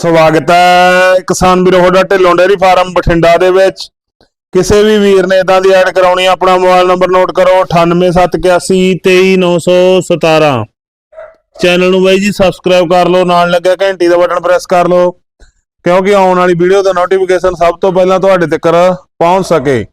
ਸਵਾਗਤ ਹੈ ਕਿਸਾਨ ਵੀਰੋ ਤੁਹਾਡਾ ਢਿੱਲੋਂ ਡੇਅਰੀ ਫਾਰਮ ਬਠਿੰਡਾ ਦੇ ਵਿੱਚ। ਕਿਸੇ ਵੀ ਵੀਰ ਨੇ ਇਦਾਂ ਦੀ ਐਡ ਕਰਾਉਣੀ ਆ, ਆਪਣਾ ਮੋਬਾਈਲ ਨੰਬਰ ਨੋਟ ਕਰੋ 9871823917 ਚੈਨਲ ਨੂੰ ਬਾਈ ਜੀ ਸਬਸਕ੍ਰਾਈਬ ਕਰ ਲਓ ਨਾਲ ਲੱਗਿਆ ਘੰਟੀ ਦਾ ਬਟਨ ਪ੍ਰੈਸ ਕਰ ਲਓ ਕਿਉਂਕਿ ਆਉਣ ਵਾਲੀ ਵੀਡੀਓ ਦਾ ਨੋਟੀਫਿਕੇਸ਼ਨ ਸਭ ਤੋਂ ਪਹਿਲਾਂ ਤੁਹਾਡੇ ਤੱਕ ਪਹੁੰਚ ਸਕੇ।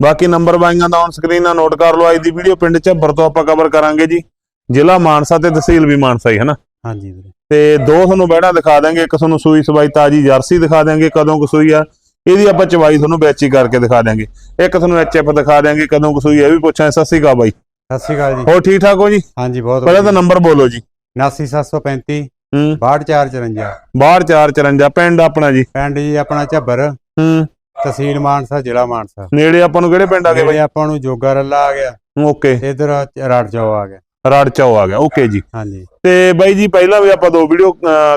ਬਾਕੀ ਨੰਬਰ ਬਾਈਆਂ ਦਾ ਔਨ ਸਕਰੀਨ ਨਾਲ ਨੋਟ ਕਰ ਲਓ ਅੱਜ ਦੀ ਵੀਡੀਓ ਪਿੰਡ ਝੱਬਰ ਤੋਂ ਆਪਾਂ ਕਵਰ ਕਰਾਂਗੇ ਜੀ। ਜ਼ਿਲ੍ਹਾ ਮਾਨਸਾ ਤੇ ਤਹਿਸੀਲ ਵੀ ਮਾਨਸਾ ਹੀ ਹੈ ਨਾ? ਹਾਂਜੀ ਵੀਰੇ। ਤੇ ਦੋ ਤੁਹਾਨੂੰ ਬਹਿਣਾ ਦਿਖਾ ਦਾਂਗੇ ਇੱਕ ਤੁਹਾਨੂੰ ਸੂਈ ਸਵਾਈ ਤਾਜੀ ਜਰਸੀ ਦਿਖਾ ਦਾਂਗੇ ਕਦੋਂ ਕੁ ਸੂਈ ਆ। ਇਹਦੀ ਆਪਾਂ ਚਵਾਈ ਤੁਹਾਨੂੰ ਹੀ ਕਰਕੇ ਦਿਖਾ ਦਾਂਗੇ ਇੱਕ ਤੁਹਾਨੂੰ ਐਚਐਫ ਦਿਖਾ ਦਾਂਗੇ ਕਦੋਂ ਕੁ ਸੂਈ ਇਹ ਵੀ ਪੁੱਛਾਂ ਸਤਿ ਸ਼੍ਰੀ ਅਕਾਲ ਬਾਈ। ਸਤਿ ਸ਼੍ਰੀ ਅਕਾਲ ਜੀ। ਹੋਰ ਠੀਕ ਠਾਕ ਹੋ ਜੀ? ਹਾਂਜੀ ਬਹੁਤ ਪਹਿਲਾਂ ਤਾਂ ਨੰਬਰ ਬੋਲੋ ਜੀ। 79735 ਹੂੰ। 6454 ਬਾਹਰ 454 ਪਿੰਡ ਆਪਣਾ ਜੀ। ਪਿੰਡ ਜੀ ਆਪਣਾ ਝੱਬਰ ਹੂੰ। ਤਹਿਸੀਲ ਮਾਨਸਾ ਜ਼ਿਲ੍ਹਾ ਮਾਨਸਾ। ਨੇੜੇ ਆਪਾਂ ਨੂੰ ਕਿਹੜੇ ਪਿੰਡ ਆ ਗਏ ਜਿਹੜੇ ਆਪਾਂ ਨੂੰ ਜੋਗਾ ਰੱਲਾ ਆ ਗਿਆ। ਬਾਈ ਓਕੇ। ਇਧਰ ਰਾੜਚਾਓ ਆ ਗਿਆ। ਰਾੜਚਾਓ ਆ ਗਿਆ ਓਕੇ ਜੀ। ਹਾਂਜੀ। ਤੇ ਬਾਈ ਜੀ ਪਹਿਲਾਂ ਵੀ ਆਪਾਂ ਦੋ ਵੀਡੀਓ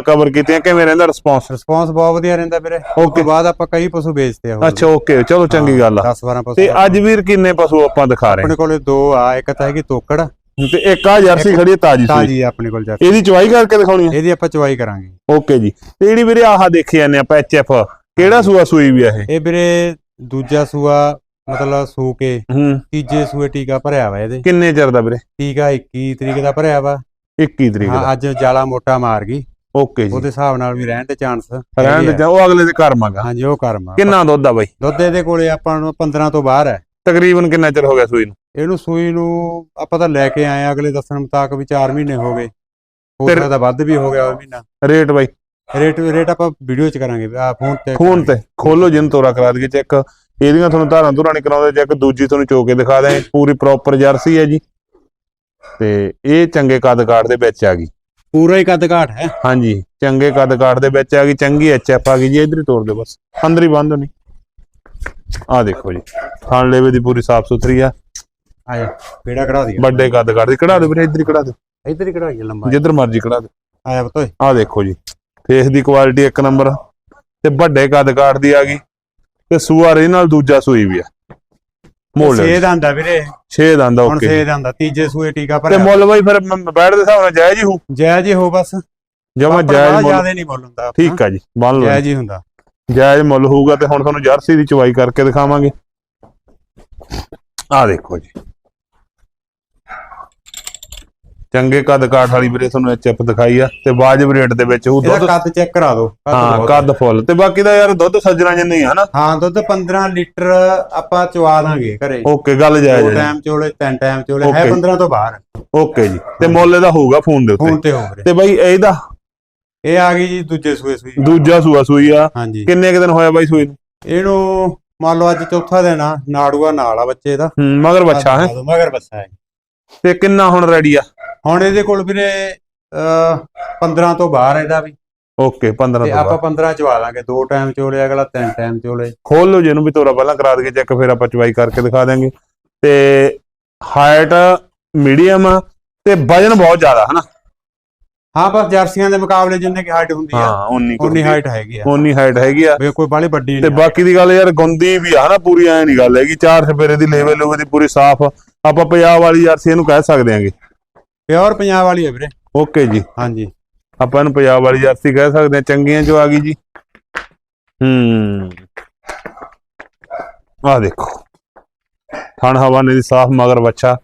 ਕਵਰ ਕੀਤੀਆਂ ਕਿਵੇਂ ਰਹਿੰਦਾ ਰਿਸਪੌਂਸ ਰਿਸਪੌਂਸ ਬਹੁਤ ਵਧੀਆ ਰਹਿੰਦਾ ਵੀਰੇ। ਓਕੇ ਬਾਅਦ ਆਪਾਂ ਕਈ ਪਸ਼ੂ ਵੇਚਦੇ ਆ ਅੱਛਾ ਓਕੇ ਚਲੋ ਚੰਗੀ ਗੱਲ ਆ। 10 12 ਪਸ਼ੂ ਤੇ ਅੱਜ ਵੀਰ ਕਿੰਨੇ ਪਸ਼ੂ ਆਪਾਂ ਦਿਖਾ ਰਹੇ? ਆਪਣੇ ਕੋਲੇ ਦੋ ਆ ਇੱਕ ਤਾਂ ਹੈਗੀ ਤੋਕੜ? ਤੇ ਇੱਕ ਆ ਜਰਸੀ ਖੜੀ ਹੈ ਤਾਜੀ ਸੂਈ। ਤਾਜੀ ਆਪਣੇ ਕੋਲ ਜਾ ਇਹਦੀ ਚਵਾਈ ਕਰਕੇ ਦਿਖਾਉਣੀ ਹੈ ਇਹਦੀ ਆਪਾਂ ਚਵਾਈ ਕਰਾਂਗੇ। ਓਕੇ ਜੀ। ਤੇ ਜਿਹੜੀ ਵੀਰੇ ਆਹ ਦੇਖੀ ਜਾਂਦੇ ਆਪਾਂ ਐਚਐਫ ਕਿਹੜਾ ਸੂਆ ਸੂਈ ਵੀ ਆ ਇਹ? ਇਹ ਵੀਰੇ ਦੂਜਾ ਸੂਆ ਮਤਲਬ ਸੂ ਕੇ ਹੂੰ। ਤੀਜੇ ਸੂਏ ਟੀਕਾ ਭਰਿਆ ਵਾ ਇਹਦੇ। ਕਿੰਨੇ ਚਿਰ ਦਾ ਵੀਰੇ? ਟੀਕਾ 21 ਤਰੀਕ ਦਾ ਭਰਿਆ ਵਾ। 21 ਤਰੀਕ ਦਾ। ਹਾਂ ਅੱਜ ਜਾਲਾ ਮੋਟਾ ਮਾਰ ਗਈ। ਓਕੇ ਜੀ। ਉਹਦੇ ਹਿਸਾਬ ਨਾਲ ਵੀ ਰਹਿਣ ਦੇ ਚਾਂਸ ਰਹਿਣ ਦੇ ਜਾ- ਉਹ ਅਗਲੇ ਦੇ ਘਰ ਮੰਗਾ ਹਾਂਜੀ ਉਹ ਕਰਮ। ਕਿੰਨਾ ਦੁੱਧ ਆ ਬਾਈ? ਦੁੱਧ ਇਹਦੇ ਕੋਲੇ ਆਪਾਂ ਨੂੰ 15 ਤੋਂ ਬਾਹਰ ਹੈ। ਤਕਰੀਬਨ ਕਿੰਨਾ ਚਿਰ ਹੋ ਗਿਆ ਸੂਈ ਨੂੰ? ਇਹਨੂੰ ਸੂਈ ਨੂੰ ਆਪਾਂ ਤਾਂ ਲੈ ਕੇ ਆਏ ਆ ਅਗਲੇ ਦੱਸਣ ਮੁਤਾਬਕ ਵੀ 4 ਮਹੀਨੇ ਹੋ ਗਏ। ਹੋ ਫਿਰ- ਸਕਦਾ ਵੱਧ ਵੀ ਹੋ ਗਿਆ ਉਹ ਮਹੀਨਾ। ਰੇਟ ਬਾਈ? ਰੇਟ ਰੇਟ ਆਪਾਂ ਵੀਡੀਓ ਚ ਕਰਾਂਗੇ। ਆ ਫੋਨ ਤੇ ਫੋਨ ਤੇ ਖੋਲੋ ਜਿੰਨ ਤੋਰਾ ਕਰਾ ਦਈਏ ਚੈੱਕ। ਇਹਦੀਆਂ ਤੁਹਾਨੂੰ ਧਾਰਾਂ ਧੁਰਾਂ ਨਹੀਂ ਕਰਾਉਂਦੇ ਚੈੱਕ ਦੂਜੀ ਤੁਹਾਨੂੰ ਚੋ ਕੇ ਦਿਖਾ ਦੇ ਪੂਰੀ ਪ੍ਰੋਪਰ ਜਰਸੀ ਹੈ ਜੀ। ਤੇ ਇਹ ਚੰਗੇ ਕੱਦ ਕਾਠ ਦੇ ਵਿੱਚ ਆ ਗਈ। ਪੂਰਾ ਹੀ ਕੱਦ ਘਾਟ ਹੈ। ਹਾਂਜੀ ਚੰਗੇ ਕੱਦ ਕਾਠ ਦੇ ਵਿੱਚ ਆ ਗਈ ਚੰਗੀ ਐਚਐਫ ਆ ਗਈ ਜੀ ਇਧਰ ਹੀ ਤੋੜ ਦਿਓ ਬਸ ਅੰਦਰ ਹੀ ਬੰਦ ਨਹੀਂ ਆ ਦੇਖੋ ਜੀ ਖਾਣ ਲੇਵੇ ਦੀ ਪੂਰੀ ਸਾਫ਼ ਸੁਥਰੀ ਆ। ਆ ਜਾ ਪੇੜਾ ਕਢਾ ਦਿਆ ਵੱਡੇ ਕੱਦ ਕਾਠ ਦੀ ਕਢਾ ਦਿਓ ਵੀਰੇ ਇਧਰ ਹੀ ਕਢਾ ਦਿਓ। ਇੱਧਰ ਹੀ ਕਢਾਈਏ ਲੰਬਾ। ਜਿੱਧਰ ਮਰਜ਼ੀ ਕਢਾ ਦਿਓ। ਆ ਜਾ ਬਤੋਏ ਆ ਦੇਖੋ ਜੀ ਫੇਸ ਦੀ ਕੁਆਲਿਟੀ ਇੱਕ ਨੰਬਰ ਤੇ ਵੱਡੇ ਕੱਦ ਕਾਠ ਦੀ ਆ ਗਈ। ਤੇ ਸੂਆ ਰੇ ਨਾਲ ਦੂਜਾ ਸੂਈ ਵੀ ਆ। ਮੋਲ ਸੇਦ ਆਂਦਾ ਵੀਰੇ। 6 ਦੰਦ ਹੁਣ ਓਕੇ। ਸੇਦ ਆਂਦਾ ਤੀਜੇ ਸੂਏ ਟੀਕਾ ਤੇ ਭਰਿਆ। ਮੁੱਲ ਬਾਈ ਫਿਰ ਮ- ਬੈਠ ਦੇ ਹਿਸਾਬ ਨਾਲ ਜਾਇਜ਼ ਹੀ ਹੋ ਜਾਇਜ਼ ਹੀ ਹੋ ਬਸ। ਜਮਾ ਜਾਇਜ਼ ਮੁੱਲ ਜ਼ਿਆਦਾ ਨਹੀਂ ਮੁੱਲ ਹੁੰਦਾ ਆਪਣਾ। ਠੀਕ ਆ ਜੀ ਬੰਨ ਲਓ ਜਾਇਜ਼ ਹੀ ਹੁੰਦਾ। ਜਾਇਜ਼ ਮੁੱਲ ਹੋਊਗਾ ਤੇ ਹੁਣ ਤੁਹਾਨੂੰ ਜਰਸੀ ਦੀ ਚਵਾਈ ਕਰਕੇ ਦਿਖਾਵਾਂਗੇ। ਆ ਦੇਖੋ ਜੀ। ਚੰਗੇ ਕੱਦ ਕਾਠ ਵਾਲੀ ਵੀਰੇ ਤੁਹਾਨੂੰ ਇਹ ਚਿਪ ਦਿਖਾਈ ਆ ਤੇ ਵਾਜਬ ਰੇਟ ਦੇ ਵਿੱਚ ਉਹ ਇਹਦਾ ਦੁੱਧ ਕੱਦ ਚੈੱਕ ਕਰਾ ਦਿਓ ਕੱਦ ਹਾਂ ਬਹੁਤ ਕੱਦ ਫੁੱਲ ਤੇ ਬਾਕੀ ਦਾ ਯਾਰ ਦੁੱਧ ਸੱਜਣਾ ਜਿੰਨਾ ਹੀ ਆ ਹਨਾ? ਹਾਂ ਦੁੱਧ 15 ਲੀਟਰ ਆਪਾਂ ਚਵਾ ਦਾਂਗੇ ਘਰੇ। ਓਕੇ ਗੱਲ ਦੋ ਜਾਇਜ਼ ਹੈ ਟਾਈਮ ਚੋਲੇ ਤਿੰਨ ਟਾਈਮ ਚੋਲੇ ਹੈ Okay. 15 ਤੋਂ ਬਾਹਰ। ਓਕੇ ਜੀ। ਤੇ ਮੁੱਲ ਇਹਦਾ ਹੋਊਗਾ ਫੋਨ ਦੇ ਉੱਤੇ। ਤੇ ਹੋ ਰਹੇ ਤੇ ਬਾਈ ਇਹਦਾ? ਇਹ ਆ ਗਈ ਜੀ ਦੂਜੇ ਸੂਏ ਸੂਈ। ਦੂਜਾ ਸੂਆ ਸੂਈ ਆ। ਹਾਂਜੀ। ਕਿੰਨੇ ਕੁ ਦਿਨ ਹੋਇਆ ਬਾਈ ਸੂਈ ਨੂੰ? ਇਹਨੂੰ ਮੰਨ ਲਓ ਅੱਜ ਚੌਥਾ ਦਿਨ ਆ ਨਾੜੂਆ ਨਾਲ ਆ ਬੱਚੇ ਦਾ। ਹੂੰ, ਮਗਰ ਬੱਚਾ ਹੈ। ਮਗਰ ਬੱਚਾ ਹੈ। ਤੇ ਕਿੰਨਾ ਹੁਣ ਰੈਡੀ ਆ? ਹੁਣ ਇਹਦੇ ਕੋਲ ਵੀਰੇ ਅ 15 ਤੋਂ ਬਾਹਰ ਇਹਦਾ ਵੀ। ਓਕੇ 15 ਤੇ ਤੋਂ ਆਪਾਂ ਬਾਅਦ 15 ਚਵਾ ਦਾਂਗੇ ਦੋ ਟਾਈਮ ਚੋਲੇ ਅਗਲਾ ਤਿੰਨ ਟਾਈਮ ਚੋਲੇ। ਖੋਲ ਲਓ ਜਿਹਨੂੰ ਵੀ ਤੋਰਾ ਪਹਿਲਾਂ ਕਰਾ ਦਈਏ ਚੈੱਕ ਫਿਰ ਆਪਾਂ ਚਵਾਈ ਕਰਕੇ ਦਿਖਾ ਦਾਂਗੇ ਤੇ ਹਾਈਟ ਮੀਡੀਅਮ ਤੇ ਵਜਨ ਬਹੁਤ ਜ਼ਿਆਦਾ ਹਨਾ? ਹਾਂ ਬਸ ਜਰਸੀਆਂ ਦੇ ਮੁਕਾਬਲੇ ਜਿੰਨੇ ਕੀ ਹਾਈਟ ਹੁੰਦੀ ਆ। ਹਾਂ 19 ਉਨੀ ਹਾਈਟ ਹੈਗੀ ਆ। ਉਨੀ ਹਾਈਟ ਹੈਗੀ ਆ। ਵੀ ਕੋਈ ਬਾਲੀ ਵੱਡੀ ਤੇ ਨਹੀਂ ਬਾਕੀ ਦੀ ਗੱਲ ਯਾਰ ਗੁੰਦੀ ਵੀ ਆ ਨਾ ਪੂਰੀ ਐ ਨਹੀਂ ਗੱਲ ਹੈਗੀ। ਚਾਰ ਸਪੇਰੇ ਦੀ ਲੈਵਲ ਲੂਵੇ ਦੀ ਪੂਰੀ ਸਾਫ਼। ਆਪਾਂ ਪੰਜਾਬ ਵਾਲੀ ਜਰਸੀ ਇਹਨੂੰ ਕਹਿ ਸਕਦੇ ਆਂਗੇ। ਪਿਓਰ ਪੰਜਾਬ ਵਾਲੀ ਹੈ ਵੀਰੇ। ਓਕੇ ਜੀ ਹਾਂਜੀ। ਆਪਾਂ ਇਹਨੂੰ ਪੰਜਾਬ ਵਾਲੀ ਜਰਸੀ ਕਹਿ ਸਕਦੇ ਆ ਚੰਗੀਆਂ ਜੋ ਆ ਗਈ ਜੀ। ਹੂੰ। ਆ ਦੇਖੋ। ਥਣ ਹਵਾਨੇ ਦੀ ਸਾਫ਼ ਮਗਰ ਬੱਚਾ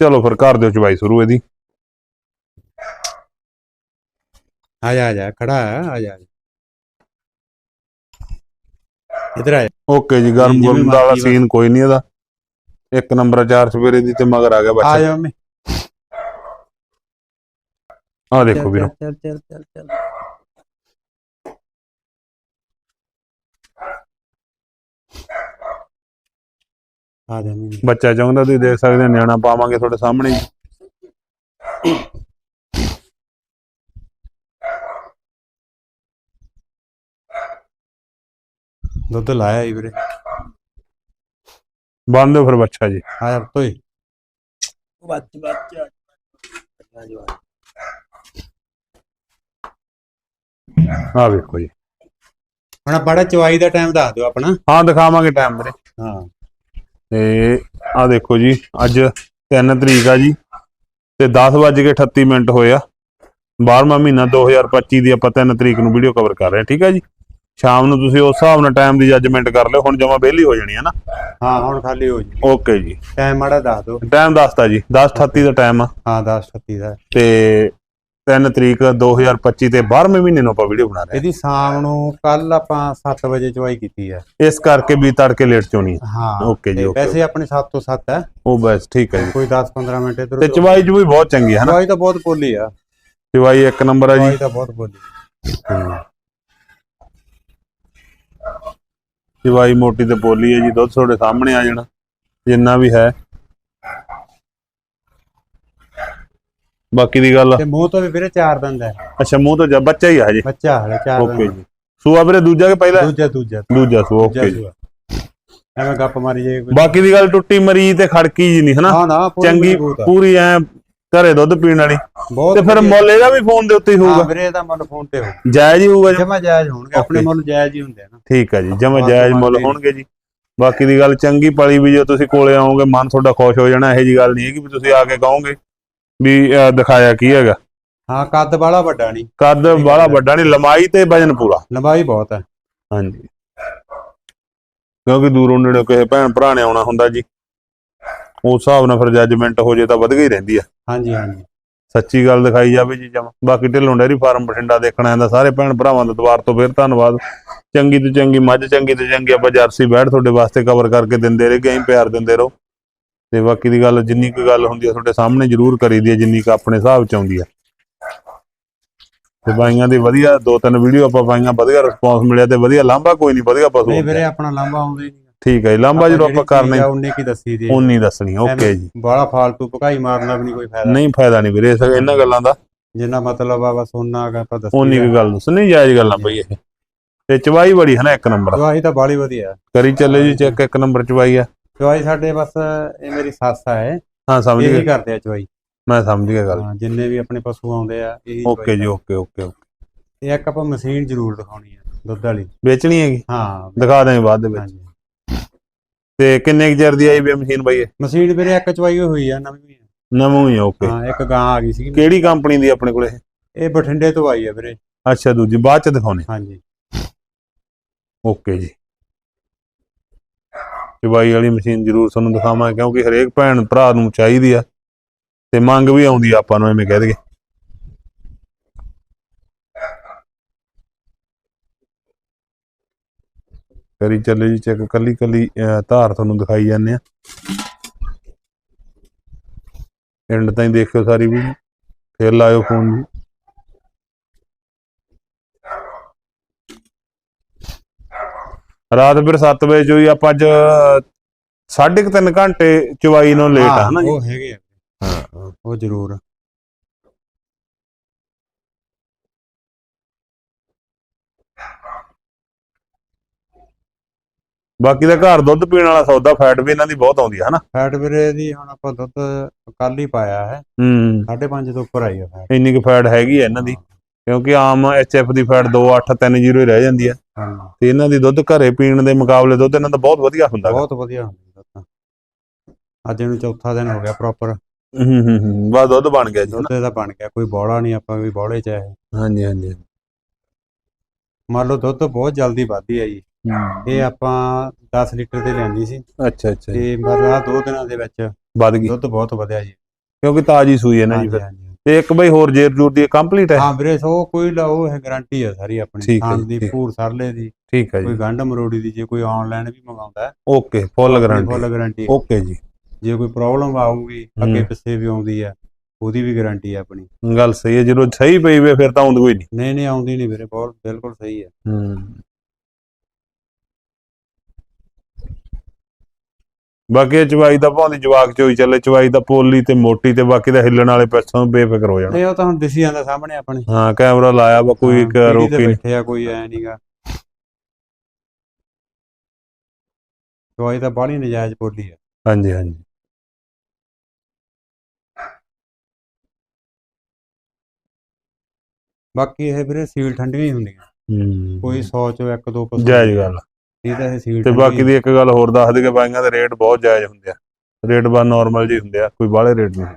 ਚਲੋ ਫਿਰ ਕਰ ਦਿਓ ਚਵਾਈ ਸ਼ੁਰੂ ਇਹਦੀ। ਆ ਜਾ ਆ ਜਾ ਖੜਾ ਆ ਜਾ। ਆ। ਇੱਧਰ ਆ। ਓਕੇ ਜੀ ਗਰਮ ਗੁਰਮ ਦਾ। ਸੀਨ ਕੋਈ ਨਹੀਂ ਇਹਦਾ। ਇੱਕ ਨੰਬਰ ਆ ਚਾਰ ਸਵੇਰੇ ਦੀ ਤੇ ਮਗਰ ਆ ਗਿਆ ਆ ਬੱਚਾ ਜਾ ਮੰਮੀ। ਆ ਦੇਖੋ ਵੀਰੋ। ਚੱਲ ਚੱਲ ਚੱਲ ਚੱਲ ਆ ਬੱਚਾ ਚਾਹੁੰਦਾ ਤੁਸੀਂ ਦੇਖ ਸਕਦੇ ਹੋ ਨਿਆਣਾ ਪਾਵਾਂਗੇ ਤੁਹਾਡੇ ਸਾਹਮਣੇ ਹੀ। ਦੁੱਧ ਲਾਇਆ ਹੀ ਵੀਰੇ। ਬੰਨ ਦਿਓ ਫਿਰ ਬੱਚਾ ਜੀ। ਆ ਜਾ। ਤੋਈ ਬੱਚ ਬੱਚ। ਆ ਵੇਖੋ ਜੀ। ਹੁਣ ਬੜਾ ਚਵਾਈ ਦਾ ਟਾਈਮ ਦੱਸ ਦਿਓ ਆਪਣਾ। ਹਾਂ ਦਿਖਾਵਾਂਗੇ ਟਾਈਮ ਵੀਰੇ। ਹਾਂ। ਤੇ ਆ ਦੇਖੋ ਜੀ ਅੱਜ 3 ਤਰੀਕ ਆ ਜੀ ਤੇ 10 ਵੱਜ ਕੇ 38 ਮਿੰਟ ਹੋਏ ਆ। 12ਵਾਂ ਮਹੀਨਾ 2025 ਦੀ ਆਪਾਂ 3 ਤਰੀਕ ਨੂੰ ਵੀਡੀਓ ਕਵਰ ਕਰ ਰਹੇ ਹਾਂ ਠੀਕ ਹੈ ਜੀ? ਸ਼ਾਮ ਨੂੰ ਤੁਸੀਂ ਉਸ ਹਿਸਾਬ ਨਾਲ ਟਾਈਮ ਦੀ ਜੱਜਮੈਂਟ ਕਰ ਲਿਓ ਹੁਣ ਜਮਾ ਵਿਹਲੀ ਹੋ ਜਾਣੀ ਹੈ ਨਾ। ਹਾਂ ਹੁਣ ਖਾਲੀ ਹੋ ਜੀ ਓਕੇ ਜੀ। ਟਾਈਮ ਮਾੜਾ ਦੱਸ ਦਿਓ। ਟਾਈਮ ਦੱਸਤਾ ਜੀ 10:38 ਦਾ ਟਾਈਮ ਆ। ਹਾਂ 10 38 ਦਾ। ਤੇ 3 ਤਰੀਕ 2025 ਤੇ 12ਵੇਂ ਮਹੀਨੇ ਨੂੰ ਆਪਾਂ ਵੀਡੀਓ ਬਣਾ ਰਹੇ ਇਹਦੀ ਸ਼ਾਮ ਨੂੰ ਕੱਲ ਆਪਾਂ 7 ਵਜੇ ਚਵਾਈ ਕੀਤੀ ਹੈ। ਹਾਂ ਇਸ ਕਰਕੇ ਵੀ ਤੜਕੇ ਲੇਟ ਚੋਣੀ ਆ ਹਾਂ ਓਕੇ ਜੀ ਤੇ ਓਕੇ ਵੈਸੇ ਆਪਣੇ 7 ਤੋਂ 7 ਹੈ। ਉਹ ਬਸ ਠੀਕ ਹੈ ਜੀ। ਕੋਈ 10 15 ਮਿੰਟ ਇਧਰ ਤੇ ਚਵਾਈ ਚ ਵੀ ਬਹੁਤ ਚੰਗੀ ਹੈ ਨਾ ਚਵਾਈ ਤਾਂ ਬਹੁਤ ਬੋਲੀ ਆ। ਚਵਾਈ ਇੱਕ ਨੰਬਰ ਹੈ ਜੀ। ਚਵਾਈ ਤਾਂ ਬਹੁਤ ਬੋਲੀ ਚਵਾਈ ਮੋਟੀ ਤੇ ਬੋਲੀ ਹੈ ਜੀ ਦੁੱਧ ਤੁਹਾਡੇ ਸਾਹਮਣੇ ਆ ਜਾਣਾ। ਜਿੰਨਾ ਵੀ ਹੈ। ਬਾਕੀ ਦੀ ਗੱਲ ਤੇ ਮੂੰਹ ਤੋਂ ਵੀ ਵੀਰੇ ਚਾਰ ਦੰਦ ਹੈ ਅੱਛਾ ਮੂੰਹ ਤੋਂ ਜਾ ਬੱਚਾ ਹੀ ਆ ਹਜੇ? ਬੱਚਾ ਹਲੇ ਚਾਰ ਓਕੇ ਦੰਦ ਜੀ। ਸੂਆ ਵੀਰੇ ਦੂਜਾ ਕਿ ਪਹਿਲਾ? ਦੂਜਾ ਦੂਜਾ। ਦੂਜਾ ਸੂਆ ਓਕੇ ਜੀ। ਸੂਆ। ਐਵੇਂ ਗੱਪ ਮਾਰੀ ਜੇ ਕੋਈ। ਬਾਕੀ ਦੀ ਗੱਲ ਟੁੱਟੀ ਮਰੀ ਤੇ ਖੜਕੀ ਜੀ ਨਹੀਂ ਹਨਾ? ਹਾਂ ਨਾ ਪੂਰੀ ਚੰਗੀ ਮਜ਼ਬੂਤ ਆ। ਪੂਰੀ ਐ ਘਰੇ ਦੁੱਧ ਪੀਣ ਵਾਲੀ। ਬਹੁਤ ਤੇ ਫਿਰ ਵਧੀਆ। ਮੁੱਲ ਇਹਦਾ ਵੀ ਫੋਨ ਦੇ ਉੱਤੇ ਹੀ ਹਾਂ ਹੋਊਗਾ ਵੀਰੇ ਦਾ ਮੁੱਲ ਫੋਨ ਤੇ ਹੋ ਜਾਇਜ਼ ਹੀ ਹੋਊਗਾ ਜੀ। ਜਮਾ ਜਾਇਜ਼ ਹੋਣਗੇ ਆਪਣੇ Okay. ਮੁੱਲ ਜਾਇਜ਼ ਹੀ ਹੁੰਦੇ ਆ ਨਾ। ਠੀਕ ਹੈ ਜੀ ਜਮਾ ਬਾਕੀ ਜਾਇਜ਼ ਮੁੱਲ ਹੋਣਗੇ ਜੀ। ਬਾਕੀ ਦੀ ਗੱਲ ਚੰਗੀ ਪਲੀ ਵੀ ਜੇ ਤੁਸੀਂ ਕੋਲੇ ਆਓਗੇ ਮਨ ਤੁਹਾਡਾ ਖੁਸ਼ ਹੋ ਜਾਣਾ ਇਹੋ ਜੀ ਗੱਲ ਨਹੀਂ ਹੈ ਕਿ ਵੀ ਤੁਸੀਂ ਆ ਕੇ ਕਹੋਗੇ। ਵੀ ਅਹ, ਦਿਖਾਇਆ ਕੀ ਹੈਗਾ। ਹਾਂ ਕੱਦ ਬਾਲਾ ਵੱਡਾ ਨਹੀਂ ਕੱਦ ਬਾਹਲਾ ਵੱਡਾ ਨਹੀਂ ਲੰਮਾਈ ਤੇ ਵਜਨ ਪੂਰਾ। ਲੰਬਾਈ ਬਹੁਤ ਹੈ। ਹਾਂਜੀ। ਕਿਉਂਕਿ ਦੂਰੋਂ ਨੇੜੇ ਕਿਸੇ ਭੈਣ ਭਰਾ ਨੇ ਆਉਣਾ ਹੁੰਦਾ ਜੀ। ਉਸ ਹਿਸਾਬ ਨਾਲ ਫਿਰ ਜੱਜਮੈਂਟ ਹੋ ਜੇ ਤਾਂ ਵਧ ਗਈ ਰਹਿੰਦੀ ਆ। ਹਾਂਜੀ ਹਾਂਜੀ। ਸੱਚੀ ਗੱਲ ਦਿਖਾਈ ਜਾਵੇ ਜੀ ਜਮ। ਬਾਕੀ ਢਿੱਲੋਂ ਡੈਰੀ ਫਾਰਮ ਬਠਿੰਡਾ ਦੇਖਣ ਆਂਦਾ ਸਾਰੇ ਭੈਣ ਭਰਾਵਾਂ ਦਾ ਦੁਆਰ ਤੋਂ ਫਿਰ ਧੰਨਵਾਦ। ਚੰਗੀ ਤੋਂ ਚੰਗੀ ਮੱਝ ਚੰਗੀ ਤੋਂ ਚੰਗੀ ਆਪਾਂ ਜਰਸੀ ਬੈਠ ਤੁਹਾਡੇ ਵਾਸਤੇ ਕਵਰ ਕਰਕੇ ਦਿੰਦੇ ਰਹੇ ਗਈ ਪਿਆਰ ਦਿੰਦੇ ਰਹੋ। ਤੇ ਬਾਕੀ ਦੀ ਗੱਲ ਜਿੰਨੀ ਕੁ ਗੱਲ ਹੁੰਦੀ ਆ ਤੁਹਾਡੇ ਸਾਹਮਣੇ ਜ਼ਰੂਰ ਕਰੀਦੀ ਹੈ ਜਿੰਨੀ ਕੁ ਆਪਣੇ ਹਿਸਾਬ ਚ ਆਉਂਦੀ ਆ। ਤੇ ਬਾਈਆਂ ਦੀ ਵਧੀਆ ਦੋ ਤਿੰਨ ਵੀਡੀਓ ਆਪਾਂ ਪਾਈਆਂ ਵਧੀਆ ਰਿਸਪੌਂਸ ਮਿਲਿਆ ਤੇ ਵਧੀਆ ਲਾਂਭਾ ਕੋਈ ਨਹੀਂ ਵਧੀਆ ਪਸ਼ੂ ਨਹੀਂ ਵੀਰੇ ਆਪਣਾ ਲੰਬਾ ਆਉਂਦਾ ਹੀ ਨਹੀਂ। ਠੀਕ ਹੈ ਲਾਂਭਾ ਜਦੋਂ ਆਪਾਂ ਕਰਨੇ ਉਹਨੇ ਕੀ ਦੱਸੀ ਦੀ ਉਨੀ ਦੱਸਣੀ ਓਕੇ ਜੀ। ਬਾਲਾ ਫਾਲਤੂ ਭਕਾਈ ਮਾਰਨਾ ਵੀ ਨਹੀਂ ਕੋਈ ਫਾਇਦਾ। ਨਹੀਂ ਫਾਇਦਾ ਨਹੀਂ ਵੀਰੇ ਇਹਨਾਂ ਗੱਲਾਂ ਦਾ। ਜਿੰਨਾ ਮਤਲਬ ਆ ਬਸ ਉਹਨਾਂ ਦਾ ਆਪਾਂ ਦੱਸੀ ਉਨੀ ਕੁ ਗੱਲ ਦੱਸਣੀ ਜਾਇਜ਼ ਗੱਲਾਂ ਬਈ ਇਹ। ਤੇ ਚਵਾਈ ਬੜੀ ਹੈ ਨਾ ਇੱਕ ਨੰਬਰ। ਦਵਾਈ ਤਾਂ ਬਾਲੀ ਵਧੀਆ। ਕਰੀ ਚੱਲੇ ਜੀ ਚੈੱਕ ਇੱਕ ਨੰਬਰ ਚਵਾਈ ਆ। ਦਵਾਈ ਸਾਡੇ ਬਸ ਇਹ ਮੇਰੀ ਸੱਸ ਹੈ ਹਾਂ ਸਮਝ ਇਹੀ ਗਿਆ ਕਰਦੇ ਆ ਚਵਾਈ ਮੈਂ ਸਮਝ ਗਿਆ ਗੱਲ। ਹਾਂ ਜਿੰਨੇ ਵੀ ਆਪਣੇ ਪਸ਼ੂ ਆਉਂਦੇ ਆ ਇਹੀ ਓਕੇ ਜੀ ਓਕੇ ਓਕੇ ਓਕੇ। ਇਹ ਇੱਕ ਆਪਾਂ ਮਸ਼ੀਨ ਜ਼ਰੂਰ ਦਿਖਾਉਣੀ ਆ ਦੁੱਧ ਵਾਲੀ। ਵੇਚਣੀ ਹੈਗੀ? ਹਾਂ ਦਿਖਾ ਦੇਂ ਬਾਅਦ ਦੇ ਵਿੱਚ। ਹਾਂਜੀ। ਤੇ ਕਿੰਨੇ ਕੁ ਚਿਰ ਦੀ ਆਈ ਵੀ ਆ ਮਸ਼ੀਨ ਬਈ ਇਹ? ਮਸ਼ੀਨ ਵੀਰੇ ਇੱਕ ਚਵਾਈ ਹੋਈ ਆ ਨਵੀਂ ਨਵੀਂ ਹੀ ਓਕੇ। ਹਾਂ ਇੱਕ ਗਾਂ ਆ ਗਈ ਸੀ ਕਿਹੜੀ ਕੰਪਨੀ ਦੀ ਆਪਣੇ ਕੋਲੇ ਇਹ? ਇਹ ਬਠਿੰਡੇ ਤੋਂ ਆਈ ਆ ਵੀਰੇ। ਅੱਛਾ ਦੂਜੀ ਬਾਅਦ ਚ ਦਿਖਾਉਣੇ। ਹਾਂਜੀ। ਓਕੇ ਜੀ। ਚਵਾਈ ਵਾਲੀ ਮਸ਼ੀਨ ਜ਼ਰੂਰ ਤੁਹਾਨੂੰ ਦਿਖਾਵਾਂ ਕਿਉਂਕਿ ਹਰੇਕ ਭੈਣ ਭਰਾ ਨੂੰ ਚਾਹੀਦੀ ਆ ਤੇ ਮੰਗ ਵੀ ਆਉਂਦੀ ਆ ਆਪਾਂ ਨੂੰ ਐਵੇਂ ਕਹਿ ਦਈਏ। ਕਰੀ ਚੱਲੇ ਜੀ ਚੈੱਕ ਕੱਲੀ ਕੱਲੀ ਅਹ, ਧਾਰ ਤੁਹਾਨੂੰ ਦਿਖਾਈ ਜਾਂਦੇ ਆ। ਐਂਡ ਤਾਈਂ ਦੇਖਿਓ ਸਾਰੀ ਵੀਡੀਓ ਫਿਰ ਲਾਇਓ ਫੋਨ ਜੀ। ਰਾਤ ਫਿਰ 7 ਵਜੇ ਚੋਈ ਆਪਾਂ ਅੱਜ ਸਾਢੇ ਕੁ ਤਿੰਨ ਘੰਟੇ ਚਵਾਈ ਨੂੰ ਲੇਟ ਆ ਹਾਂ, ਹਨਾ ਜੀ? ਉਹ ਹੈਗੇ ਆ। ਹਾਂ ਉਹ ਜ਼ਰੂਰ। ਬਾਕੀ ਦਾ ਘਰ ਦੁੱਧ ਪੀਣ ਵਾਲਾ ਸੌਦਾ ਫੈਟ ਵੀ ਇਹਨਾਂ ਦੀ ਬਹੁਤ ਆਉਂਦੀ ਹੈ ਹਨਾ? ਫੈਟ ਵੀਰੇ ਦੀ ਹੁਣ ਆਪਾਂ ਦੁੱਧ ਕੱਲ ਹੀ ਪਾਇਆ ਹੈ। ਹੂੰ। 5.5 ਤੋਂ ਉੱਪਰ ਆਈ ਫੈਟ ਇੰਨੀ ਕੁ ਫੈਟ ਹੈਗੀ ਆ ਇਹਨਾਂ ਦੀ। ਕਿਉਂਕਿ ਆਮ ਐਚਐਫ ਦੀ ਫੈਟ 2 8 3 0 ਹੀ ਰਹਿ ਜਾਂਦੀ ਹਾਂ। ਤੇ ਇਹਨਾਂ ਦੀ ਦੁੱਧ ਘਰੇ ਪੀਣ ਦੇ ਮੁਕਾਬਲੇ ਦੁੱਧ ਇਹਨਾਂ ਦਾ ਬਹੁਤ ਵਧੀਆ ਹੁੰਦਾ। ਬਹੁਤ ਵਧੀਆ ਹੁੰਦੀ ਤਾਂ। ਅੱਜ ਇਹਨੂੰ ਚੌਥਾ ਦਿਨ ਹੋ ਗਿਆ ਪ੍ਰੋਪਰ ਹੂੰ ਹੂੰ ਹੂੰ ਬਸ ਦੁੱਧ ਬਣ ਗਿਆ ਜੀ? ਦੁੱਧ ਇਹਦਾ ਬਣ ਗਿਆ ਕੋਈ ਬੋਲਾ ਨਹੀਂ ਆਪਾਂ ਵੀ ਬੋਲੇ ਚ ਹੈ ਹਾਂਜੀ ਹਾਂਜੀ ਮੰਨ ਲਓ ਦੁੱਧ ਬਹੁਤ ਜਲਦੀ ਵੱਧਦੀ ਹੈ ਜੀ। ਇਹ ਆਪਾਂ 10 ਲੀਟਰ ਤੇ ਲੈਂਦੀ ਸੀ। ਅੱਛਾ ਅੱਛਾ ਜੀ। ਤੇ ਮਰਨਾ ਦੋ ਦਿਨਾਂ ਦੇ ਵਿੱਚ ਵੱਧ ਗਈ। ਦੁੱਧ ਬਹੁਤ ਵਧਿਆ ਜੀ। ਕਿਉਂਕਿ ਤਾਜੀ ਸੂਈ ਹੈ ਨਾ ਜੀ ਹਾਂਜੀ ਫਿਰ। ਹਾਂਜੀ। ਤੇ ਇੱਕ ਬਈ ਹੋਰ ਜੇਰ ਜੂਰ ਦੀ ਕੰਪਲੀਟ ਹੈ? ਹਾਂ ਵੀਰੇ ਸੋ ਕੋਈ ਲਾ ਉਹ ਹੈ ਗਾਰੰਟੀ ਹੈ ਸਾਰੀ ਆਪਣੀ ਜੀ, ਦੀ। ਪੂਰ ਸਰਲੇ ਦੀ ਠੀਕ ਹੈ ਕੋਈ ਜੀ ਗੰਢ ਮਰੋੜੀ ਦੀ ਜੇ ਕੋਈ ਆਨਲਾਈਨ ਵੀ ਮੰਗਾਉਂਦਾ ਹੈ। Okay full full guarantee guarantee okay ਜੀ। ਜੇ ਕੋਈ ਪ੍ਰੋਬਲਮ ਆਊਗੀ ਅੱਗੇ। ਪਿੱਛੇ ਵੀ ਆਉਂਦੀ ਹੈ ਉਹਦੀ ਵੀ ਗਾਰੰਟੀ ਹੈ ਆਪਣੀ। ਗੱਲ ਸਹੀ ਹੈ ਜਦੋਂ ਸਹੀ ਪਈ ਵੇ ਫਿਰ ਤਾਂ ਆਉਂਦੀ ਕੋਈ ਨਹੀਂ ਨਹੀਂ ਨਹੀਂ ਆਉਂਦੀ ਨਹੀਂ ਵੀਰੇ ਬਹੁਤ ਬਿਲਕੁਲ ਸਹੀ ਹੈ। ਹੂੰ। ਬਾਕੀ ਇਹ ਚਵਾਈ ਦਾ ਭਾਂਦੀ ਜਵਾਕ ਚੋਈ ਚੱਲੇ ਚਵਾਈ ਦਾ ਪੋਲੀ ਤੇ ਮੋਟੀ ਤੇ ਬਾਕੀ ਦਾ ਹਿੱਲਣ ਵਾਲੇ ਪਿੱਛੋਂ ਬੇਫਿਕਰ ਹੋ ਜਾਣਾ। ਉਹ ਤਾਂ ਹੁਣ ਦਿਸੀ ਜਾਂਦਾ ਸਾਹਮਣੇ ਆਪਣੇ। ਹਾਂ ਕੈਮਰਾ ਲਾਇਆ ਵਾ ਕੋਈ ਇੱਕ ਰੋਕੀ ਨਹੀਂ ਬੈਠੇ ਆ ਕੋਈ ਐ ਨਹੀਂਗਾ ਦਵਾਈ ਤਾਂ ਬਾਹਲੀ ਨਜਾਇਜ਼ ਬੋਲੀ ਹੈ ਹਾਂਜੀ ਹਾਂਜੀ। ਬਾਕੀ ਇਹ ਵੀਰੇ ਸੀਲ ਠੰਡੀਆਂ ਹੀ ਹੁੰਦੀਆਂ। ਹੂੰ। ਕੋਈ 100 ਚੋਂ ਇੱਕ ਦੋ ਪਸ਼ੂ ਜਾਇਜ਼ ਗੱਲ ਇਹ ਤੇ ਬਾਕੀ ਦੀ ਇੱਕ ਗੱਲ ਹੋਰ ਦੱਸ ਦਈਏ ਬਾਈਆਂ ਦੇ ਰੇਟ ਬਹੁਤ ਜਾਇਜ਼ ਹੁੰਦੇ ਆ। ਰੇਟ ਬਾ ਨਾਰਮਲ ਜੀ ਹੁੰਦੇ ਆ ਕੋਈ ਬਾਹਲੇ ਰੇਟ ਨਹੀਂ।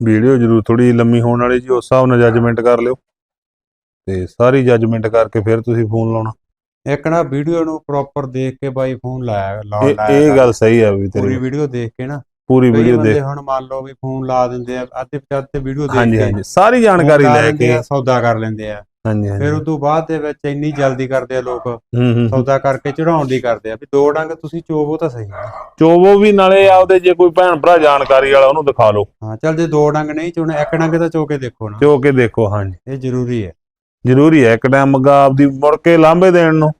ਵੀਡੀਓ ਜਰੂਰ ਥੋੜੀ ਲੰਮੀ ਹੋਣ ਵਾਲੀ ਜੀ ਉਸ ਹਿਸਾਬ ਨਾਲ ਜੱਜਮੈਂਟ ਕਰ ਲਿਓ। ਤੇ ਸਾਰੀ ਜੱਜਮੈਂਟ ਕਰਕੇ ਫਿਰ ਤੁਸੀਂ ਫੋਨ ਲਾਉਣਾ। ਇੱਕ ਨਾ ਵੀਡੀਓ ਨੂੰ ਪ੍ਰੋਪਰ ਦੇਖ ਕੇ ਬਾਈ ਫੋਨ ਲਾਇਆ ਲਾਉਣ ਇਹ ਲਾਇਆ ਇਹ। ਗੱਲ ਸਹੀ ਆ ਵੀ ਪੂਰੀ ਤੇਰੀ ਵੀਡੀਓ ਦੇਖ ਕੇ ਨਾ। ਪੂਰੀ ਵੀਡੀਓ ਦੇਖ। ਹੁਣ ਮੰਨ ਲਓ ਵੀ ਫੋਨ ਲਾ ਦਿੰਦੇ ਆ ਅੱਧੇ ਪਚਾਤ ਤੇ ਵੀਡੀਓ ਦੇਖ ਹਾਂਜੀ ਕੇ ਹਾਂਜੀ। ਸਾਰੀ phone ਜਾਣਕਾਰੀ ਲਾ ਕੇ। ਸੌਦਾ ਕਰ ਲੈਂਦੇ ਆ। ਹਾਂਜੀ ਹਾਂਜੀ। ਫਿਰ ਉਸ ਤੋਂ ਬਾਅਦ ਦੇ ਵਿੱਚ ਇੰਨੀ ਜਲਦੀ ਕਰਦੇ ਆ ਲੋਕ। ਸੌਦਾ ਕਰਕੇ ਚੜਾਉਣ ਦੀ ਕਰਦੇ ਆ। ਵੀ ਦੋ ਡੰਗ ਤੁਸੀਂ ਚੋਵੋ ਤਾਂ ਸਹੀ ਚੋਵੋ ਵੀ ਨਾਲੇ ਆਪਦੇ ਜੇ ਕੋਈ ਭੈਣ ਭਰਾ ਜਾਣਕਾਰੀ ਵਾਲਾ ਉਹਨੂੰ ਦਿਖਾ ਲਓ। ਹਾਂ ਚੱਲ ਜੇ ਦੋ ਡੰਗ ਨਹੀਂ ਚੋਣੇ ਇੱਕ ਡੰਗ ਤਾਂ ਚੋ ਕੇ ਦੇਖੋ ਨਾ। ਚੋ ਕੇ ਦੇਖੋ ਹਾਂਜੀ। ਇਹ ਜ਼ਰੂਰੀ ਹੈ ਜ਼ਰੂਰੀ ਹੈ ਇੱਕ ਟਾਈਮ ਮੱਗਾ ਆਪਦੀ ਮੁੜ ਕੇ ਲਾਂਭੇ ਦੇਣ ਨੂੰ।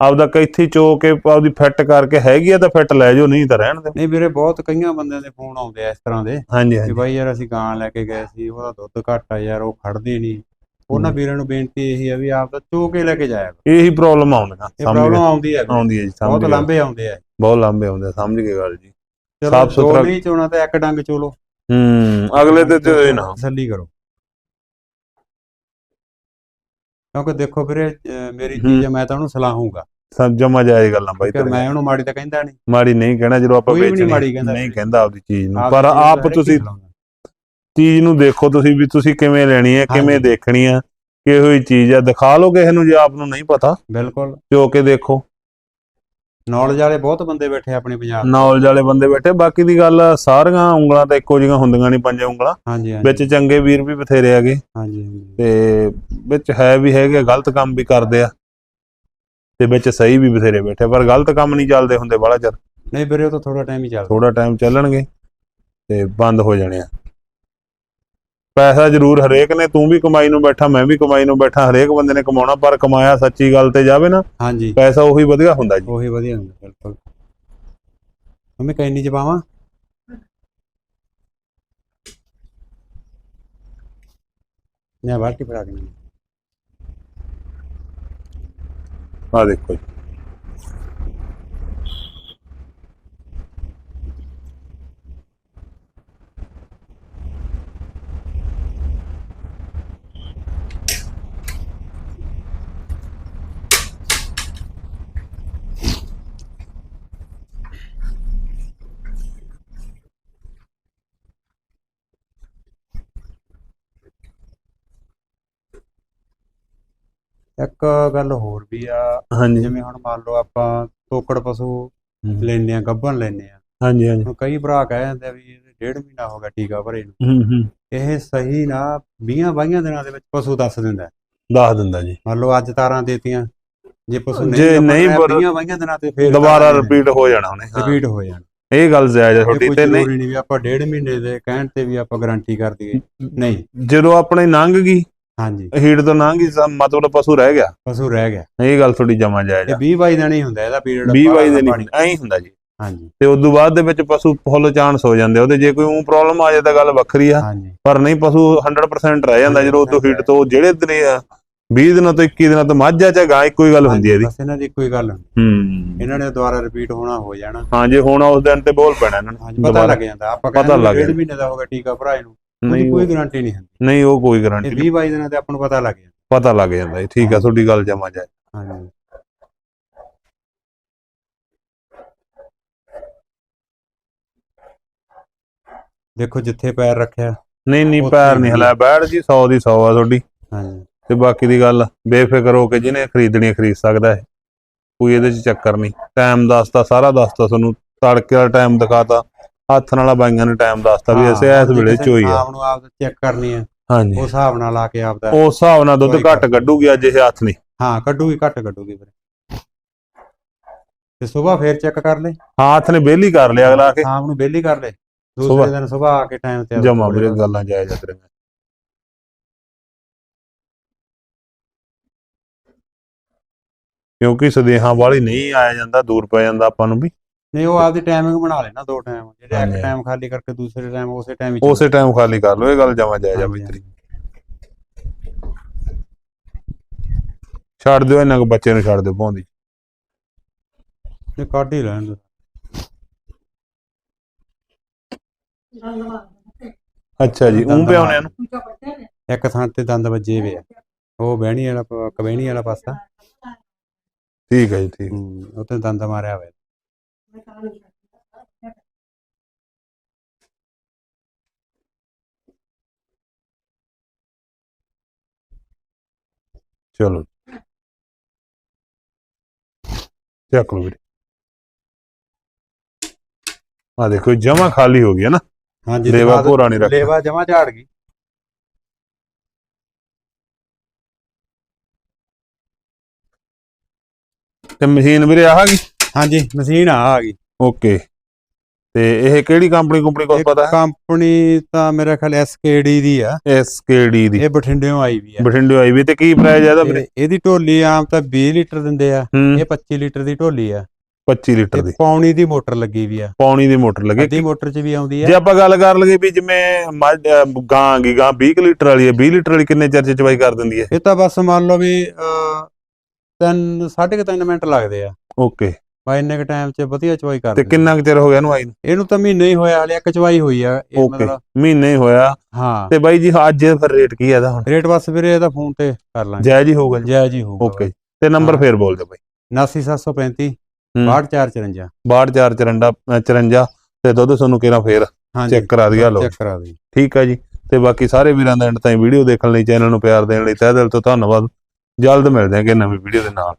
ਆਪਦਾ ਕੈਥੀ ਚੋ ਕੇ ਆਪਦੀ ਫਿੱਟ ਕਰਕੇ ਹੈਗੀ ਆ ਤਾਂ ਫਿੱਟ ਲੈ ਜਾਓ ਨਹੀਂ ਤਾਂ ਰਹਿਣ ਦਿਓ। ਨਹੀਂ ਵੀਰੇ ਬਹੁਤ ਕਈਆਂ ਬੰਦਿਆਂ ਦੇ ਫੋਨ ਆਉਂਦੇ ਆ ਇਸ ਤਰ੍ਹਾਂ ਦੇ ਹਾਂਜੀ ਕਿ ਹਾਂਜੀ। ਬਾਈ ਯਾਰ ਅਸੀਂ ਗਾਂ ਲੈ ਕੇ ਗਏ ਸੀ ਉਹਦਾ ਦੁੱਧ ਘੱਟ ਆ ਯਾਰ ਉਹ ਖੜਦੀ ਨਹੀਂ। ਉਹਨਾਂ। ਵੀਰਾਂ ਨੂੰ ਬੇਨਤੀ ਇਹੀ ਆ ਵੀ ਆਪ ਤਾਂ ਚੋ ਕੇ ਲੈ ਕੇ ਜਾਇਆ ਕਰੋ। ਇਹੀ ਪ੍ਰੋਬਲਮ ਆਉਂਦੀਆਂ ਇਹ ਸਮਝ ਪ੍ਰੋਬਲਮ ਗਏ? ਆਉਂਦੀ ਹੈ ਆਉਂਦੀ ਹੈ ਜੀ ਸਮਝ ਬਹੁਤ ਗਏ। ਲੰਬੇ ਆਉਂਦੇ ਆ। ਬਹੁਤ ਲੰਬੇ ਆਉਂਦੇ ਆ, ਸਮਝ ਗਏ ਗੱਲ ਜੀ। ਚਲੋ ਸਾਫ਼ ਦੋ ਸੁਥਰਾ- ਨਹੀਂ ਚੋਣਾ ਤਾਂ ਇੱਕ ਡੰਗ ਚੋ ਲਓ। ਹੂੰ ਅਗਲੇ ਤੇ ਤੇ ਨਾ। ਤਸੱਲੀ ਕਰੋ। ਕਿਉਂਕਿ ਦੇਖੋ ਵੀਰੇ ਮੇਰੀ ਹੂੰ। ਚੀਜ਼ ਹੈ ਮੈਂ ਤਾਂ ਉਹਨੂੰ ਸਲਾਹੂਗਾ ਸਭ ਜਮਾ ਜਾਏ ਗੱਲਾਂ ਬਾਈ ਤੇਰੇ ਮੈਂ ਉਹਨੂੰ ਮਾੜੀ ਤਾਂ ਕਹਿੰਦਾ ਨਹੀਂ ਮਾੜੀ ਨਹੀਂ ਕਹਿਣਾ ਜਦੋਂ ਆਪਾਂ ਵੇਚਣੀ ਨਹੀਂ। ਕਹਿੰਦਾ ਆਪਦੀ ਚੀਜ਼ ਨੂੰ ਪਰ ਆਪ ਤੁਸੀਂ ਹੀ। ਚੀਜ਼ ਨੂੰ ਦੇਖੋ ਤੁਸੀਂ ਵੀ ਤੁਸੀਂ ਕਿਵੇਂ ਲੈਣੀ ਹੈ ਕਿਵੇਂ। ਦੇਖਣੀ ਆ ਕਿਹੋ ਜਿਹੀ ਚੀਜ਼ ਆ ਦਿਖਾ ਲਓ ਕਿਸੇ ਨੂੰ ਜੇ ਆਪ ਨੂੰ ਨਹੀਂ ਪਤਾ ਬਿਲਕੁਲ ਚੋ ਕੇ ਦੇਖੋ ਨੌਲੇਜ ਵਾਲੇ ਬਹੁਤ ਬੰਦੇ ਬੈਠੇ ਆ ਆਪਣੇ ਪੰਜਾਬ। ਨੌਲੇਜ ਵਾਲੇ ਬੰਦੇ ਬੈਠੇ ਬਾਕੀ ਦੀ ਗੱਲ ਸਾਰੀਆਂ ਉਂਗਲਾਂ ਤਾਂ ਇੱਕੋ ਜਿਹੀਆਂ ਹੁੰਦੀਆਂ ਨਹੀਂ ਪੰਜੇ ਉਂਗਲਾਂ। ਹਾਂਜੀ ਹਾਂਜੀ। ਵਿੱਚ ਚੰਗੇ ਵੀਰ ਵੀ ਬਥੇਰੇ ਹਾਂਜੀ ਹਾਂਜੀ। ਤੇ ਵਿੱਚ ਹੈ ਵੀ ਹੈਗੇ ਗਲਤ ਕੰਮ ਵੀ ਕਰਦੇ ਆ। ਤੇ ਵਿੱਚ ਸਹੀ ਵੀ ਬਥੇਰੇ ਬੈਠੇ ਪਰ ਗਲਤ ਕੰਮ ਨਹੀਂ ਚੱਲਦੇ ਹੁੰਦੇ ਬੜਾ ਚਿਰ। ਨਹੀਂ ਵੀਰੇ ਉਹ ਤਾਂ ਥੋੜਾ ਟਾਈਮ ਹੀ ਚੱਲਦਾ। ਥੋੜਾ ਟਾਈਮ ਚੱਲਣਗੇ ਤੇ ਬੰਦ ਹੋ ਜਾਣੇ ਆ। ਪੈਸਾ ਜ਼ਰੂਰ ਹਰੇਕ ਨੇ ਤੂੰ ਵੀ ਕਮਾਈ ਨੂੰ ਬੈਠਾ ਮੈਂ ਵੀ ਕਮਾਈ ਨੂੰ ਬੈਠਾ ਹਰੇਕ ਬੰਦੇ ਨੇ ਕਮਾਉਣਾ ਪਰ ਕਮਾਇਆ ਸੱਚੀ ਗੱਲ ਤੇ ਜਾਵੇ ਨਾ ਹਾਂਜੀ। ਪੈਸਾ ਉਹੀ ਵਧੀਆ ਹੁੰਦਾ ਜੀ। ਉਹੀ ਵਧੀਆ ਹੁੰਦਾ ਬਿਲਕੁਲ। ਮੰਮੀ ਕੈਨੀ ਚ ਪਾਵਾਂ? ਨਾ ਬਾਲਟੀ ਫੜਾ ਕੇ ਆ ਦੇਖੋ ਜੀ। ਇੱਕ ਗੱਲ ਹੋਰ ਵੀ ਆ ਹਾਂਜੀ। ਜਿਵੇਂ ਹੁਣ ਮੰਨ ਲਓ ਆਪਾਂ ਤੋਕੜ ਪਸ਼ੂ ਲੈਨੇ ਆ ਗੱਭਣ ਲੈਨੇ ਆ। ਹਾਂਜੀ ਹਾਂਜੀ। ਹੁਣ ਕਈ ਭਰਾ ਕਹਿ ਜਾਂਦੇ ਆ ਵੀ ਇਹਦੇ ਡੇਢ ਮਹੀਨਾ ਹੋ ਗਿਆ ਟੀਕਾ ਭਰੇ ਨੂੰ। ਹੂੰ ਹੂੰ। ਇਹ ਸਹੀ ਨਾ 20 22 ਦਿਨਾਂ ਦੇ ਵਿੱਚ ਪਸ਼ੂ ਦੱਸ ਦਿੰਦਾ। ਦੱਸ ਦਿੰਦਾ ਜੀ। ਮੰਨ ਲਓ ਅੱਜ ਤਾਰਾਂ ਦੇਤੀਆਂ ਜੇ ਪਸ਼ੂ ਜੇ ਨਹੀਂ ਪਰ- 20 22 ਦਿਨਾਂ ਤੇ ਫੇਰ ਦੁਬਾਰਾ ਰਿਪੀਟ ਹੋ ਜਾਣਾ ਉਹਨੇ। ਰਿਪੀਟ ਹੋ ਜਾਣ। ਇਹ ਗੱਲ ਜਾਇਜ਼ ਹੈ ਤੁਹਾਡੀ ਤੇ ਨਹੀਂ। ਨਹੀਂ ਵੀ ਆਪਾਂ ਡੇਢ ਮਹੀਨੇ ਦੇ ਕਹਿਣ ਤੇ ਵੀ ਆਪਾਂ ਗਾਰੰਟੀ ਕਰ ਦਈਏ। ਨਹੀਂ। ਜਦੋਂ ਆਪਣੇ ਲੰਘ ਗਈ ਹਾਂਜੀ। ਹੀਟ ਤੋਂ ਲੰਘ ਗਈ ਤਾਂ ਮਤਲਬ ਪਸ਼ੂ ਰਹਿ ਗਿਆ। ਪਸ਼ੂ ਰਹਿ ਗਿਆ। ਇਹ ਗੱਲ ਥੋੜੀ ਜਮਾ ਜਾਇਜ਼ ਆ। 20 22 ਦਿਨ ਹੀ ਹੁੰਦਾ ਇਹਦਾ ਪੀਰੀਅਡ 20 22 ਦਿਨ ਨਹੀਂ ਐਂ ਹੀ ਹੁੰਦਾ ਜੀ। ਹਾਂਜੀ। ਤੇ ਉਸ ਤੋਂ ਬਾਅਦ ਦੇ ਵਿੱਚ ਪਸ਼ੂ ਫੁੱਲ ਚਾਂਸ ਹੋ ਜਾਂਦੇ ਉਹਦੇ ਜੇ ਕੋਈ ਉਹ ਪ੍ਰੋਬਲਮ ਆ ਜਾਏ ਤਾਂ ਗੱਲ ਵੱਖਰੀ ਆ। ਹਾਂਜੀ। ਪਰ ਨਹੀਂ ਪਸ਼ੂ 100% ਰਹਿ ਜਾਂਦਾ ਜਦੋਂ ਉਹ ਤੋਂ ਹੀਟ ਤੋਂ ਜਿਹੜੇ ਦਿਨੇ 20 ਦਿਨਾਂ ਤੋਂ 21 ਦਿਨਾਂ ਤੋਂ ਮੱਝ ਆ ਚਾਹੇ ਗਾਂ ਇੱਕੋ ਹੀ ਗੱਲ ਹੁੰਦੀ ਹੈ ਇਹਦੀ। ਬਸ ਇਹਨਾਂ ਦੀ ਕੋਈ ਗੱਲ ਨਹੀਂ ਹੂੰ। ਇਹਨਾਂ ਨੇ ਦੁਬਾਰਾ ਰਿਪੀਟ ਹੋਣਾ ਹੋ ਜਾਣਾ। ਹਾਂ ਜੇ ਹੁਣ ਉਸ ਦਿਨ ਤੇ ਬੋਲ ਪੈਣਾ ਇਹਨਾਂ ਹਾਂਜੀ ਨੂੰ ਪਤਾ ਦੁਬਾਰਾ। ਲੱਗ ਜਾਂਦਾ। ਆਪਾਂ ਪਤਾ ਕਹਿੰਦੇ ਲੱਗ ਡੇਢ। ਮਹੀਨੇ ਦਾ ਹੋ ਗਿਆ ਟੀਕਾ ਭਰਾ ਇਹਨੂੰ। ਉਹਦੀ ਨਹੀਂ ਕੋਈ ਗਾਰੰਟੀ ਨਹੀਂ ਹੁੰਦੀ। ਨਹੀਂ ਉਹ ਕੋਈ ਗਾਰੰਟੀ 20 22 ਦਿਨਾਂ ਤੇ ਆਪਾਂ ਨੂੰ ਪਤਾ ਲੱਗ ਜਾਂਦਾ। ਪਤਾ ਲੱਗ ਜਾਂਦਾ ਜੀ ਠੀਕ ਆ ਤੁਹਾਡੀ ਗੱਲ ਜਮਾ ਜਾਏ ਹਾਂਜੀ। ਦੇਖੋ ਜਿੱਥੇ ਪੈਰ ਰੱਖਿਆ ਨਹੀਂ ਨਹੀਂ ਪੈਰ ਹੀ ਨਹੀਂ। ਹਲਾਇਆ ਬੈਠ ਜੀ 100 ਦੀ 100 ਆ ਤੁਹਾਡੀ। ਹਾਂਜੀ। ਤੇ ਬਾਕੀ ਦੀ ਗੱਲ ਬੇਫਿਕਰ ਹੋ ਕੇ ਜਿਹਨੇ ਖਰੀਦਣੀ ਹੈ ਖਰੀਦ ਸਕਦਾ ਹੈ ਕੋਈ ਇਹਦੇ 'ਚ ਚੱਕਰ ਨਹੀਂ। ਟਾਈਮ ਦੱਸਤਾ ਸਾਰਾ ਦੱਸਤਾ ਤੁਹਾਨੂੰ। ਤੜਕੇ ਵਾਲਾ ਟਾਈਮ ਦਿਖਾਤਾ। ਹੱਥ ਨਾਲ ਬਾਈਆਂ ਨੇ ਟਾਈਮ ਦੱਸਤਾ ਵੀ ਅਸੀਂ ਇਸ ਵੇਲੇ ਚ ਹੋਈ ਆ। ਆਪ ਨੂੰ ਆਪ ਚੈੱਕ ਕਰਨੀ ਹੈ ਹਾਂਜੀ। ਉਸ ਹਿਸਾਬ ਨਾਲ ਆ ਕੇ ਆਪਦਾ ਉਸ ਹਿਸਾਬ ਨਾਲ ਦੁੱਧ ਘੱਟ ਕੱਢੂਗੀ ਅੱਜ ਇਹ ਹੱਥ ਨਹੀਂ। ਹਾਂ ਕੱਢੂਗੀ ਘੱਟ ਕੱਢੂਗੀ ਫਿਰ। ਤੇ ਸਵੇਰ ਫੇਰ ਚੈੱਕ ਕਰ ਲੈ। ਹਾਂ ਹੱਥ ਨੇ ਬੇਲੀ ਕਰ ਲਿਆ ਅਗਲਾ ਆ ਕੇ। ਸ਼ਾਮ ਨੂੰ ਵਿਹਲੀ ਕਰ ਲੈ। ਦੂਸਰੇ। ਦਿਨ ਸਵੇਰ ਆ ਕੇ ਟਾਈਮ ਤੇ ਜਮਾ ਵੀਰੇ ਗੱਲਾਂ ਜਾਇਜ਼ ਤੇਰੇ ਕਿਉਂਕਿ ਸਦੇਹਾਂ ਵਾਲੀ ਨਹੀਂ ਆਇਆ ਜਾਂਦਾ ਦੂਰ ਪੈ ਜਾਂਦਾ ਆਪਾਂ ਨੂੰ ਵੀ। ਨਹੀਂ ਉਹ ਆਪਦੀ ਟਾਈਮਿੰਗ ਬਣਾ ਲੈਣਾ ਦੋ ਟਾਈਮ ਜਿਹੜੇ। ਇੱਕ ਟਾਈਮ ਖਾਲੀ ਕਰਕੇ ਦੂਸਰੇ ਟਾਈਮ ਉਸੇ ਟਾਈਮ ਹੀ ਉਸੇ ਟਾਈਮ ਖਾਲੀ ਕਰ ਲਓ ਇਹ ਗੱਲ ਜਮਾ ਜਾਇਜ਼ ਆ ਬਈ ਤੇਰੀ ਛੱਡ ਦਿਓ ਇਹਨਾਂ ਕੋ ਬੱਚੇ ਨੂੰ ਛੱਡ ਦਿਓ ਭੌਂਦੀ। ਤੇ ਕੱਢ ਹੀ ਲੈਣ ਦਿਓ। ਅੱਛਾ ਜੀ ਉਹ ਦੰਦ ਪਿਆਉਣੇ ਨੂੰ ਇੱਕ ਥਾਂ ਤੇ ਦੰਦ ਵੱਜੇ ਵੇ ਆ। ਉਹ ਬਹਿਣੀ ਵਾਲਾ ਕਬਹਿਣੀ ਵਾਲਾ ਪਾਸਾ। ਠੀਕ ਹੈ ਜੀ ਠੀਕ। ਉੱਥੇ ਦੰਦ ਮਾਰਿਆ ਹੋਇਆ। ਚਲੋ ਚੱਕ ਲਓ ਵੀਰੇ ਆ ਦੇਖੋ ਜਮਾ ਖਾਲੀ ਹੋ ਗਿਆ ਨਾ ਹਾਂਜੀ ਤੇ ਲੇਵਾ ਬਾਅਦ ਭੋਰਾ ਨਹੀਂ ਰੱਖਿਆ। ਲੇਵਾ ਜਮਾ ਝਾੜ ਗਈ ਤੇ ਮਸ਼ੀਨ ਵੀਰੇ ਆਹ ਗਈ ਹਾਂਜੀ ਮਸ਼ੀਨ ਆ ਆ ਗਈ। ਓਕੇ। ਤੇ ਇਹ ਕਿਹੜੀ ਕੰਪਨੀ ਕੰਪਨੀ ਕੋਲ ਪਤਾ? ਹੈ ਕੰਪਨੀ ਤਾਂ ਮੇਰਾ ਖਿਆਲ ਐਸਕੇਡੀ ਦੀ ਆ। ਐਸਕੇਡੀ ਦੀ। ਇਹ ਬਠਿੰਡਿਓਂ ਆਈ ਵੀ ਆ। ਬਠਿੰਡੇ ਆਈ ਵੀ ਤੇ ਕੀ ਪ੍ਰਾਈਸ ਹੈ ਇਹਦਾ ਵੀਰੇ ਇਹਦੀ ਢੋਲੀ ਆਮ ਤਾਂ 20 ਲੀਟਰ ਦਿੰਦੇ ਆ। ਇਹ 25 ਲੀਟਰ ਦੀ ਢੋਲੀ ਆ। 25 ਲੀਟਰ ਦੀ। ਪੌਣੀ ਦੀ ਮੋਟਰ ਲੱਗੀ ਵੀ ਆ। ਪੌਣੀ ਦੀ ਮੋਟਰ ਲੱਗੇ। ਅੱਧੀ ਮੋਟਰ 'ਚ ਵੀ ਆਉਂਦੀ ਜੇ ਆ ਆਪਾਂ ਗੱਲ ਕਰ ਲਈਏ ਵੀ ਜਿਵੇਂ ਗਾਂ ਗੀ ਗਾਂ 20 ਕੁ ਲੀਟਰ ਵਾਲੀ ਹੈ 20 ਲੀਟਰ ਵਾਲੀ ਕਿੰਨੇ ਚਿਰ ਚ ਚਵਾਈ ਕਰ ਦਿੰਦੀ ਹੈ ਇਹ ਤਾਂ ਬਸ ਮੰਨ ਲਓ ਵੀ ਅਹ, ਤਿੰਨ ਸਾਢੇ ਕੁ ਤਿੰਨ ਮਿੰਟ ਲੱਗਦੇ ਆ। ਓਕੇ। ਬਾ ਇੰਨੇ ਕ ਟਾਈਮ 'ਚ ਵਧੀਆ ਚਵਾਈ ਕਰ ਤੇ ਕਿੰਨਾ ਕੁ ਚਿਰ ਹੋ ਗਿਆ ਇਹਨੂੰ ਆਈ ਨੂੰ? ਇਹਨੂੰ ਤਾਂ ਮਹੀਨਾ ਹੀ ਹੋਇਆ ਹਲੇ ਇੱਕ ਚਵਾਈ ਹੋਈ ਆ ਇਹ ਓਕੇ ਮਤਲਬ ਮਹੀਨੇ ਹੀ ਹੋਇਆ। ਹਾਂ। ਤੇ ਬਾਈ ਜੀ ਅੱਜ ਫਿਰ ਰੇਟ ਕੀ ਹੈ ਇਹਦਾ ਹੁਣ? ਰੇਟ ਬਸ ਵੀਰੇ ਇਹਦਾ ਫੋਨ ਤੇ ਕਰ ਲਾਂਗੇ। ਜਾਇਜ਼ ਹੀ ਹੋਊਗਾ ਜੀ। ਜਾਇਜ਼ ਹੀ ਹੋਊਗਾ ਓਕੇ ਤੇ ਨੰਬਰ। ਫੇਰ ਬੋਲ ਦਿਓ ਬਾਈ। 89735 ਹੂੰ। 6454 6254 54 ਤੇ ਦੁੱਧ ਤੁਹਾਨੂੰ ਕਿਹੜਾ ਫੇਰ ਹਾਂਜੀ ਚੈੱਕ ਕਰਾ ਦਿਆ ਲਓ। ਚੈੱਕ ਕਰਾ ਦਿਓ। ਠੀਕ ਹੈ ਜੀ। ਤੇ ਬਾਕੀ ਸਾਰੇ ਵੀਰਾਂ ਦਾ ਐਂਡ ਤਾਈਂ ਵੀਡੀਓ ਦੇਖਣ ਲਈ ਚੈਨਲ ਨੂੰ ਪਿਆਰ ਦੇਣ ਲਈ ਤਹਿ ਦਿਲ ਤੋਂ ਧੰਨਵਾਦ। ਜਲਦ ਮਿਲਦੇ ਹਾਂ ਕਿ ਨਵੀਂ ਵੀਡੀਓ ਦੇ ਨਾਲ।